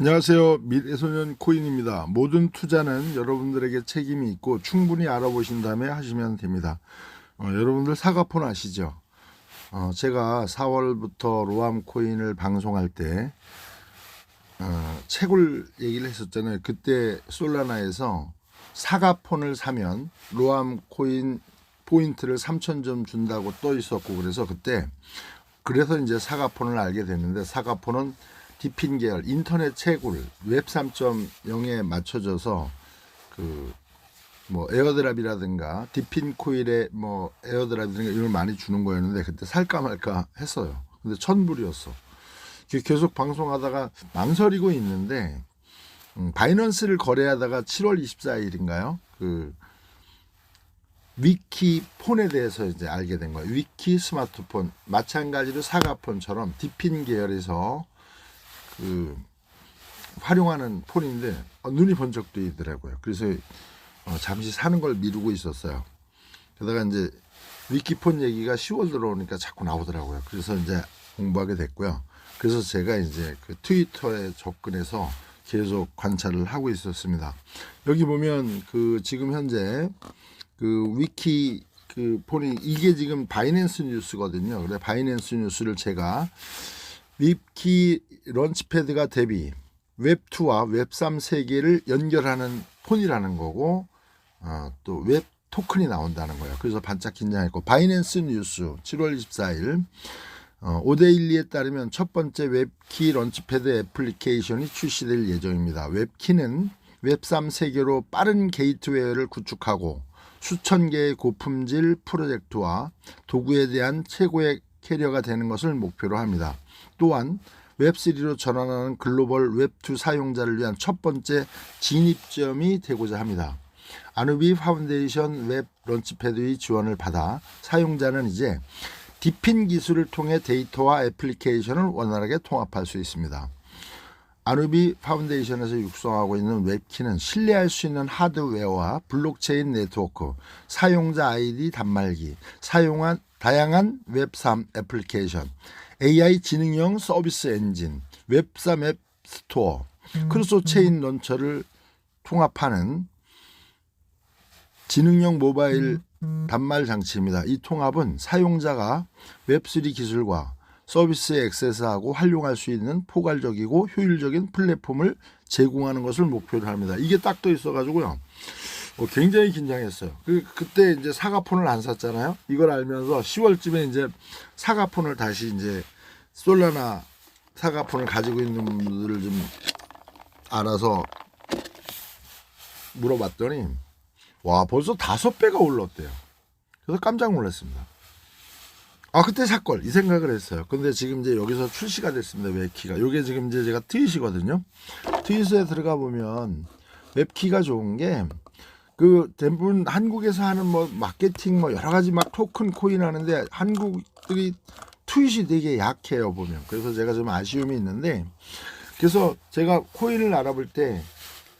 안녕하세요. 미래소년 코인입니다. 모든 투자는 여러분들에게 책임이 있고 충분히 알아보신 다음에 하시면 됩니다. 어, 여러분들 사과폰 아시죠? 어, 제가 4월부터 로암 코인을 방송할 때 어, 채굴 얘기를 했었잖아요. 그때 솔라나에서 사과폰을 사면 로암 코인 포인트를 3,000점 준다고 떠 있었고 그래서 그때 그래서 이제 사과폰을 알게 됐는데 사과폰은 디핀 계열 인터넷 채굴 웹 3.0에 맞춰져서 그 뭐 에어드랍이라든가 디핀 코일에 뭐 에어드랍이라든가 이런 걸 많이 주는 거였는데 그때 살까 말까 했어요. 근데 천불이었어. 계속 방송하다가 망설이고 있는데 음, 바이넌스를 거래하다가 7월 24일인가요? 그 위키 폰에 대해서 이제 알게 된 거예요. 위키 스마트폰 마찬가지로 사과폰처럼 디핀 계열에서 그 활용하는 폰인데 어, 눈이 번쩍 뜨이더라고요. 그래서 어, 잠시 사는 걸 미루고 있었어요. 게다가 이제 위키폰 얘기가 10월 들어오니까 자꾸 나오더라고요. 그래서 이제 공부하게 됐고요. 그래서 제가 이제 그 트위터에 접근해서 계속 관찰을 하고 있었습니다. 여기 보면 그 지금 현재 그 위키 그 폰이 이게 지금 바이낸스 뉴스거든요. 그래 바이낸스 뉴스를 제가 위키 런치패드가 대비 웹2와 웹3 세계를 연결하는 폰이라는 거고 어, 또웹 토큰이 나온다는 거예요. 그래서 반짝 긴장했고 바이낸스 뉴스 7월 24일 어, 오데일리에 따르면 첫 번째 웹키 런치패드 애플리케이션이 출시될 예정입니다. 웹키는 웹3 세계로 빠른 게이트웨어를 구축하고 수천 개의 고품질 프로젝트와 도구에 대한 최고의 캐리어가 되는 것을 목표로 합니다. 또한 웹3로 전환하는 글로벌 웹2 사용자를 위한 첫 번째 진입점이 되고자 합니다. 아누비 파운데이션 웹 런치패드의 지원을 받아 사용자는 이제 디핀 기술을 통해 데이터와 애플리케이션을 원활하게 통합할 수 있습니다. 아누비 파운데이션에서 육성하고 있는 웹키는 신뢰할 수 있는 하드웨어와 블록체인 네트워크, 사용자 아이디 단말기, 사용한 다양한 웹3 애플리케이션, AI 지능형 서비스 엔진, 웹3 앱 스토어, 크루소 체인 런처를 통합하는 지능형 모바일 단말 장치입니다. 이 통합은 사용자가 웹3 기술과 서비스에 액세스하고 활용할 수 있는 포괄적이고 효율적인 플랫폼을 제공하는 것을 목표로 합니다. 이게 딱떠 있어가지고요. 어, 굉장히 긴장했어요. 그, 그때 이제 사과폰을 안 샀잖아요. 이걸 알면서 10월쯤에 이제 사과폰을 다시 이제 솔라나 사과폰을 가지고 있는 분들을 좀 알아서 물어봤더니 와 벌써 다섯 배가 올랐대요. 그래서 깜짝 놀랐습니다. 아 그때 샀걸 이 생각을 했어요. 근데 지금 이제 여기서 출시가 됐습니다. 웹키가. 요게 지금 이제 제가 트윗이거든요. 트윗에 들어가 보면 웹키가 좋은 게 그 대부분 한국에서 하는 뭐 마케팅 뭐 여러 가지 막 토큰 코인 하는데 한국들이 트윗이 되게 약해요 보면. 그래서 제가 좀 아쉬움이 있는데 그래서 제가 코인을 알아볼 때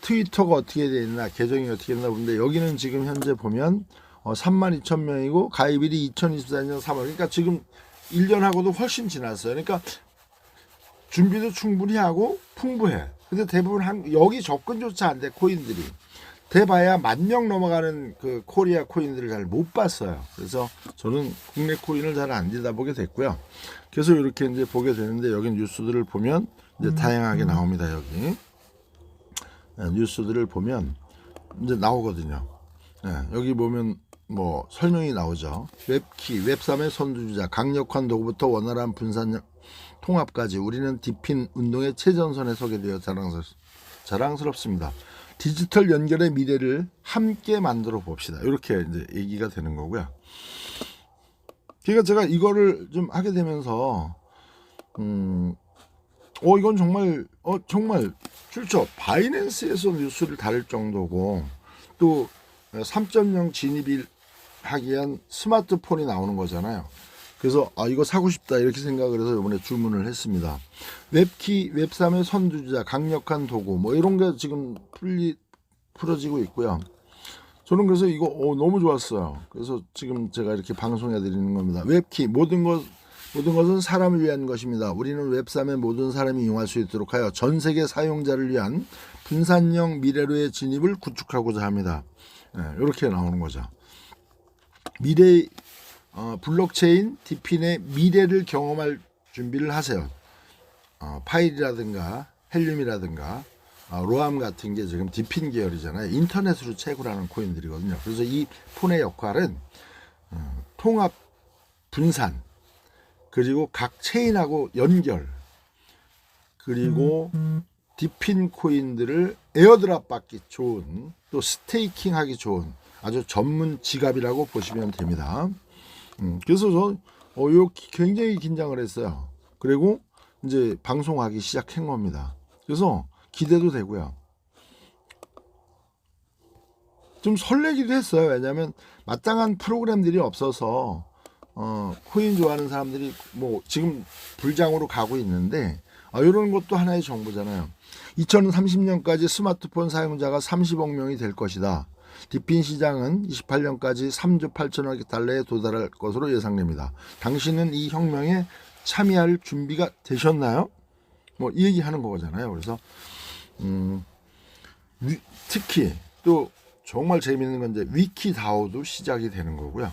트위터가 어떻게 돼 있나 계정이 어떻게 되나 보는데 여기는 지금 현재 보면 어, 3만 2천 명이고 가입일이 2024년 3월. 그러니까 지금 1년하고도 훨씬 지났어요. 그러니까 준비도 충분히 하고 풍부해. 근데 대부분 한 여기 접근조차 안 돼 코인들이 대봐야 만 명 넘어가는 그 코리아 코인들을 잘 못 봤어요 그래서 저는 국내 코인을 잘 안 들여다보게 됐고요 그래서 이렇게 이제 보게 되는데 여기 뉴스들을 보면 이제 다양하게 나옵니다 여기 예, 뉴스들을 보면 이제 나오거든요. 예, 여기 보면 뭐 설명이 나오죠. 웹키, 웹3의 선두주자, 강력한 도구부터 원활한 분산 통합까지 우리는 디핀 운동의 최전선에 서게 되어 자랑스럽, 자랑스럽습니다. 디지털 연결의 미래를 함께 만들어 봅시다. 이렇게 이제 얘기가 되는 거고요. 그러니까 제가 이거를 좀 하게 되면서 음, 어 이건 정말 어 정말 출처 바이낸스에서 뉴스를 다룰 정도고 또 3.0 진입을 하기 위한 스마트폰이 나오는 거잖아요. 그래서 아 이거 사고 싶다 이렇게 생각을 해서 이번에 주문을 했습니다. 웹키 웹3의 선두주자 강력한 도구 뭐 이런 게 지금 풀리 풀어지고 있고요. 저는 그래서 이거 어, 너무 좋았어요. 그래서 지금 제가 이렇게 방송해 드리는 겁니다. 웹키 모든 것 모든 것은 사람을 위한 것입니다. 우리는 웹3의 모든 사람이 이용할 수 있도록 하여 전 세계 사용자를 위한 분산형 미래로의 진입을 구축하고자 합니다. 예, 이렇게 나오는 거죠. 미래 어, 블록체인 디핀의 미래를 경험할 준비를 하세요. 어, 파일이라든가 헬륨이라든가 어, 로암 같은 게 지금 디핀 계열이잖아요. 인터넷으로 채굴하는 코인들이거든요. 그래서 이 폰의 역할은 어, 통합 분산 그리고 각 체인하고 연결 그리고 디핀 코인들을 에어드랍 받기 좋은 또 스테이킹 하기 좋은 아주 전문 지갑이라고 보시면 됩니다. 음, 그래서 저 어, 요 기- 굉장히 긴장을 했어요. 그리고 이제 방송하기 시작한 겁니다. 그래서 기대도 되고요. 좀 설레기도 했어요. 왜냐하면 마땅한 프로그램들이 없어서 어, 코인 좋아하는 사람들이 뭐 지금 불장으로 가고 있는데 아, 이런 것도 하나의 정보잖아요. 2030년까지 스마트폰 사용자가 30억 명이 될 것이다. 디핀 시장은 28년까지 3조 8천억 달러에 도달할 것으로 예상됩니다. 당신은 이 혁명에 참여할 준비가 되셨나요? 뭐 이 얘기하는 거잖아요. 그래서 음, 위- 특히 또 정말 재밌는 건 이제 위키 다오도 시작이 되는 거고요.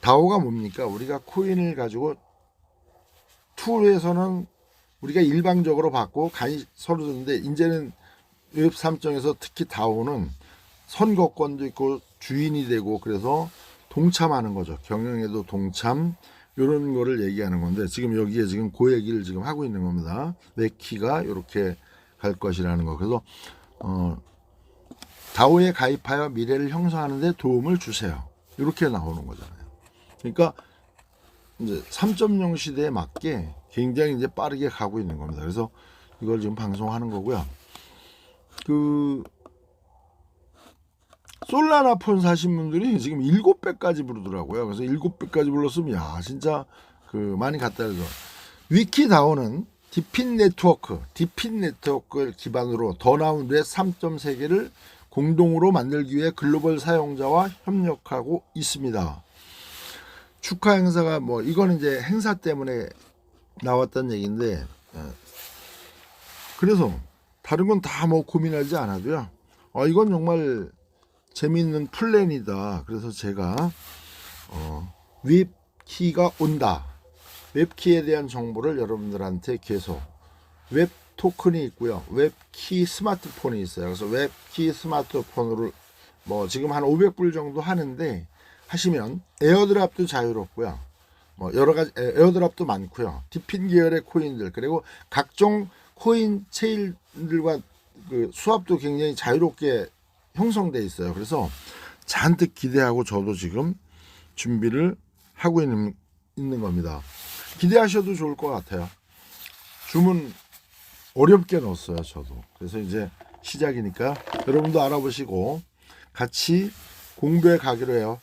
다오가 뭡니까? 우리가 코인을 가지고 툴에서는 우리가 일방적으로 받고 간이 서로 듣는데 이제는 웹 3.에서 특히 다오는 선거권도 있고 주인이 되고 그래서 동참하는 거죠. 경영에도 동참 이런 거를 얘기하는 건데 지금 여기에 지금 그 얘기를 지금 하고 있는 겁니다. 웨키가 이렇게 갈 것이라는 거. 그래서 어 다오에 가입하여 미래를 형성하는 데 도움을 주세요. 이렇게 나오는 거잖아요. 그러니까 이제 3.0 시대에 맞게 굉장히 이제 빠르게 가고 있는 겁니다. 그래서 이걸 지금 방송하는 거고요. 그 솔라나 폰 사신 분들이 지금 7배까지 부르더라고요. 그래서 7배까지 불렀으면 야, 진짜 그 많이 갔다 해서 위키다오는 디핀 네트워크, 디핀 네트워크를 기반으로 더 나은 웹 3.3개를 공동으로 만들기 위해 글로벌 사용자와 협력하고 있습니다. 축하 행사가 뭐 이거는 이제 행사 때문에 나왔던 얘기인데 어, 그래서 다른 건 다 뭐 고민하지 않아도요. 어, 이건 정말 재미있는 플랜이다. 그래서 제가 어, 웹키가 온다. 웹키에 대한 정보를 여러분들한테 계속 웹 토큰이 있고요. 웹키 스마트폰이 있어요. 그래서 웹키 스마트폰으로 뭐 지금 한 500불 정도 하는데 하시면 에어드랍도 자유롭고요. 뭐 여러 가지 에- 에어드랍도 많고요. 디핀 계열의 코인들 그리고 각종 코인 체일들과 그 수합도 굉장히 자유롭게 형성돼 있어요. 그래서 잔뜩 기대하고 저도 지금 준비를 하고 있는 있는 겁니다. 기대하셔도 좋을 것 같아요. 주문 어렵게 넣었어요, 저도. 그래서 이제 시작이니까 여러분도 알아보시고 같이 공부해 가기로 해요.